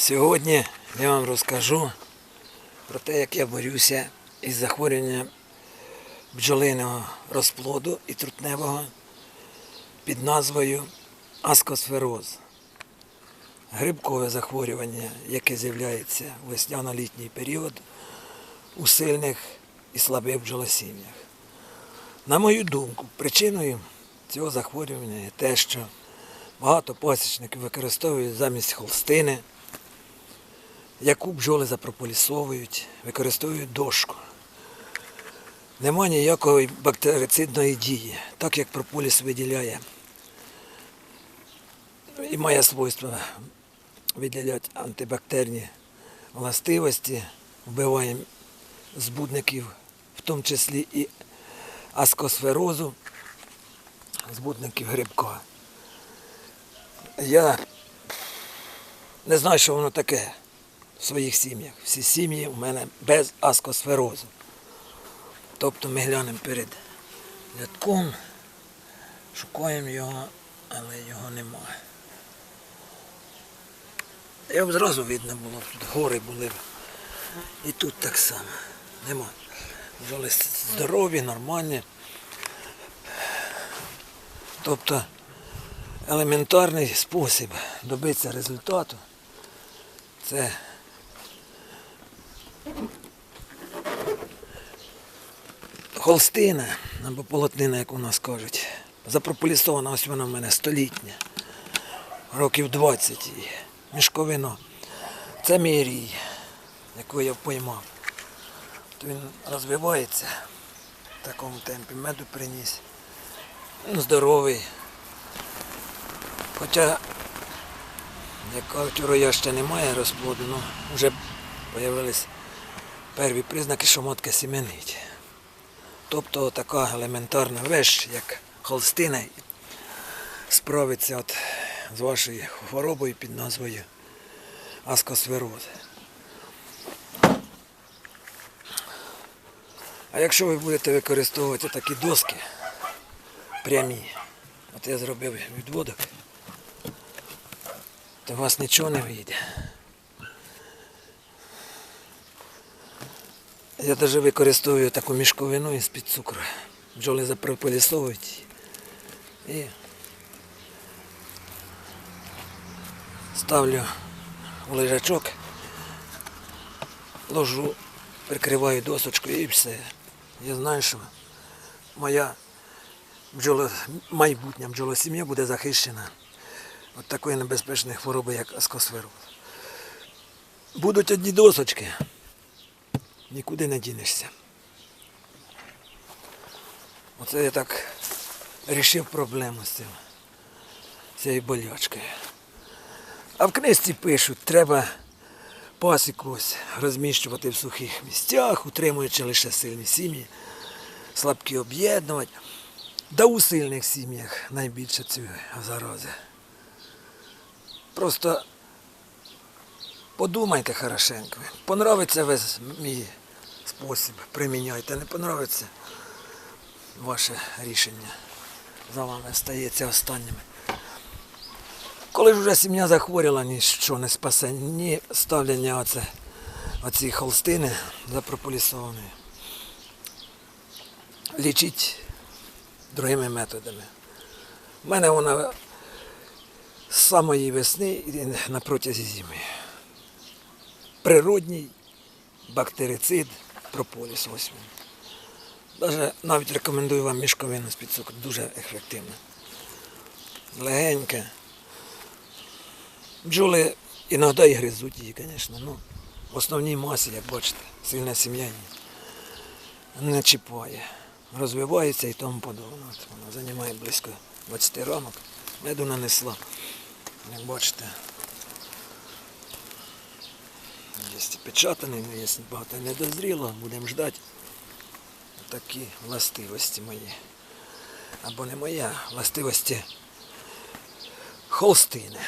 Сьогодні я вам розкажу про те, як я борюся із захворюванням бджолиного розплоду і трутневого під назвою аскосфероз. Грибкове захворювання, яке з'являється у весняно-літній період у сильних і слабих бджолосім'ях. На мою думку, причиною цього захворювання є те, що багато пасічників використовують замість холстини, яку бджоли запрополісовують, використовують дошку. Нема ніякої бактерицидної дії, так як прополіс виділяє і має свойство виділяти антибактерні властивості, вбиває збудників, в тому числі і аскосферозу, збудників грибка. Я не знаю, що воно таке в своїх сім'ях. Всі сім'ї у мене без аскосферозу. Тобто ми глянемо перед рядком, шукаємо його, але його немає. Його зразу видно було, тут гори були. І тут так само. Нема. Бджоли здорові, нормальні. Тобто елементарний спосіб добитися результату це холстина або полотнина, як у нас кажуть. Запрополісована, ось вона в мене столітня. Років 20 її. Мішковино. Це мій рій, якого я поймав. То він розвивається в такому темпі. Меду приніс. Здоровий. Хоча, як кажуть, роя ще немає розплоду, але вже з'явились перві признаки, що матка сіменить. Тобто така елементарна вещь, як холстина, справиться от з вашою хворобою під назвою аскосфероз. А якщо ви будете використовувати такі доски прямі, от я зробив відводок, то у вас нічого не вийде. Я навіть використовую таку мішковину із-під цукру. Бджоли запрополісовують її. і ставлю в лежачок, ложу, прикриваю досочкою і все. Я знаю, що моя бджоло, майбутня бджолосім'я буде захищена від такої небезпечної хвороби, як аскосфероз. Будуть одні досочки, нікуди не дінешся. Оце я так рішив проблему з цим, цією болячкою. А в книжці пишуть, треба пасіку ось розміщувати в сухих місцях, утримуючи лише сильні сім'ї, слабкі об'єднувати. Да у сильних сім'ях найбільше цієї зарази. Просто подумайте хорошенько. Понравиться весь мій спосіб, приміняйте. Не понравиться ваше рішення. За вами стається останніми. Коли ж вже сім'я захворіла, ніщо не спасе, ні ставлення оце, оці холстини запрополісованої. Лічить другими методами. У мене вона з самої весни на протязі зими. Природній бактерицид прополіс. Ось він. Даже навіть рекомендую вам мішковину з-під цукру, дуже ефективна. Легенька. Бджоли іноді і гризуть її, звісно. Ну, в основній масі, як бачите, сильна сім'я не чіпає. Розвивається і тому подобне. От Вона займає близько 20 рамок. Меду нанесла. Як бачите. І печатаний, якщо багато не дозріло, будемо ждати. Такі властивості мої. Або не моя, властивості холстини.